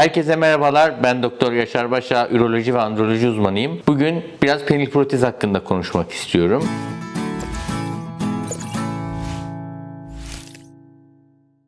Herkese merhabalar. Ben Doktor Yaşar Başa, üroloji ve androloji uzmanıyım. Bugün biraz penil protez hakkında konuşmak istiyorum.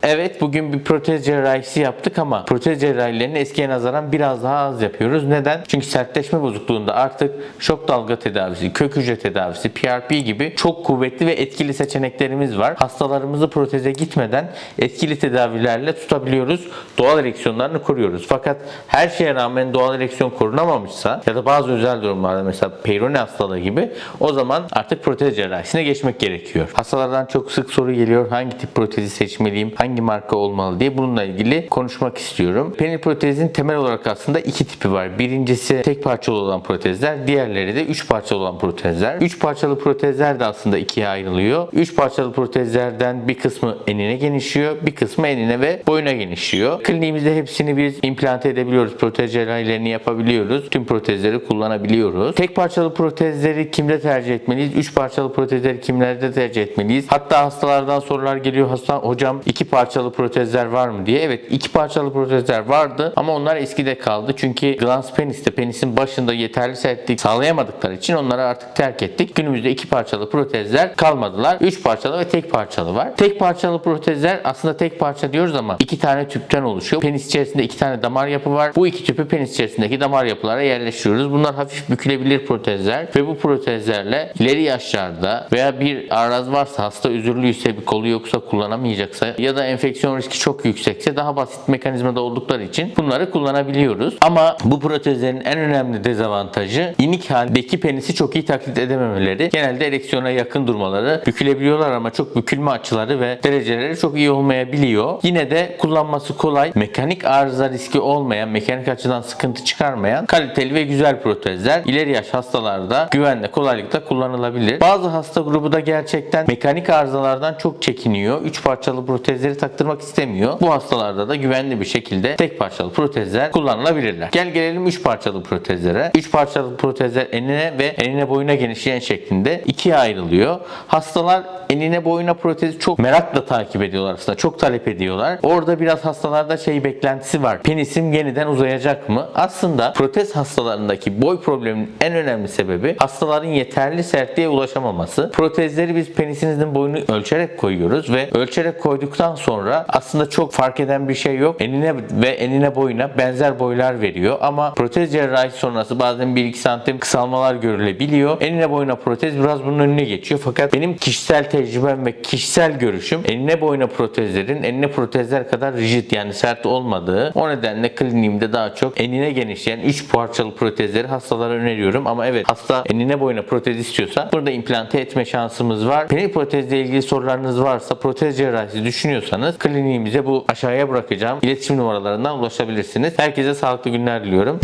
Evet bugün bir protez cerrahisi yaptık ama protez cerrahilerini eskiye nazaran biraz daha az yapıyoruz. Neden? Çünkü sertleşme bozukluğunda artık şok dalga tedavisi, kök hücre tedavisi, PRP gibi çok kuvvetli ve etkili seçeneklerimiz var. Hastalarımızı proteze gitmeden etkili tedavilerle tutabiliyoruz. Doğal ereksiyonlarını koruyoruz. Fakat her şeye rağmen doğal ereksiyon korunamamışsa ya da bazı özel durumlarda mesela Peyronie hastalığı gibi o zaman artık protez cerrahisine geçmek gerekiyor. Hastalardan çok sık soru geliyor. Hangi tip protezi seçmeliyim? Hangi marka olmalı diye bununla ilgili konuşmak istiyorum. Penil protezin temel olarak aslında iki tipi var. Birincisi tek parçalı olan protezler, diğerleri de üç parçalı olan protezler. Üç parçalı protezler de aslında ikiye ayrılıyor. Üç parçalı protezlerden bir kısmı enine genişliyor, bir kısmı enine ve boyuna genişliyor. Kliniğimizde hepsini biz implant edebiliyoruz. Protez cerrahilerini yapabiliyoruz. Tüm protezleri kullanabiliyoruz. Tek parçalı protezleri kimde tercih etmeliyiz? Üç parçalı protezleri kimlerde tercih etmeliyiz? Hatta hastalardan sorular geliyor. Hasta hocam iki parçalı protezler var mı diye. Evet iki parçalı protezler vardı ama onlar eskide kaldı. Çünkü glans peniste penisin başında yeterli sertlik sağlayamadıkları için onları artık terk ettik. Günümüzde iki parçalı protezler kalmadılar. Üç parçalı ve tek parçalı var. Tek parçalı protezler aslında tek parça diyoruz ama iki tane tüpten oluşuyor. Penis içerisinde iki tane damar yapı var. Bu iki tüpü penis içerisindeki damar yapılara yerleştiriyoruz. Bunlar hafif bükülebilir protezler ve bu protezlerle ileri yaşlarda veya bir araz varsa hasta üzürlüyse bir kolu yoksa kullanamayacaksa ya da enfeksiyon riski çok yüksekse daha basit mekanizmada oldukları için bunları kullanabiliyoruz. Ama bu protezlerin en önemli dezavantajı inik haldeki penisi çok iyi taklit edememeleri. Genelde ereksiyona yakın durmaları. Bükülebiliyorlar ama çok bükülme açıları ve dereceleri çok iyi olmayabiliyor. Yine de kullanması kolay, mekanik arıza riski olmayan, mekanik açıdan sıkıntı çıkarmayan kaliteli ve güzel protezler ileri yaş hastalarda güvenle, kolaylıkla kullanılabilir. Bazı hasta grubu da gerçekten mekanik arızalardan çok çekiniyor. Üç parçalı protezleri taktırmak istemiyor. Bu hastalarda da güvenli bir şekilde tek parçalı protezler kullanılabilirler. Gel gelelim üç parçalı protezlere. Üç parçalı protezler enine ve enine boyuna genişleyen şeklinde ikiye ayrılıyor. Hastalar enine boyuna protezi çok merakla takip ediyorlar aslında. Çok talep ediyorlar. Orada biraz hastalarda şey beklentisi var. Penisim yeniden uzayacak mı? Aslında protez hastalarındaki boy probleminin en önemli sebebi hastaların yeterli sertliğe ulaşamaması. Protezleri biz penisinizin boyunu ölçerek koyuyoruz ve ölçerek koyduktan sonra aslında çok fark eden bir şey yok. Enine ve enine boyuna benzer boylar veriyor ama protez cerrahi sonrası bazen 1-2 santim kısalmalar görülebiliyor. Enine boyuna protez biraz bunun önüne geçiyor. Fakat benim kişisel tecrübem ve kişisel görüşüm enine boyuna protezlerin enine protezler kadar rigid yani sert olmadığı. O nedenle kliniğimde daha çok enine genişleyen 3 parçalı protezleri hastalara öneriyorum. Ama evet hasta enine boyuna protez istiyorsa burada implante etme şansımız var. Penil protezle ilgili sorularınız varsa protez cerrahisi düşünüyorsanız kliniğimize bu aşağıya bırakacağım iletişim numaralarından ulaşabilirsiniz. Herkese sağlıklı günler diliyorum.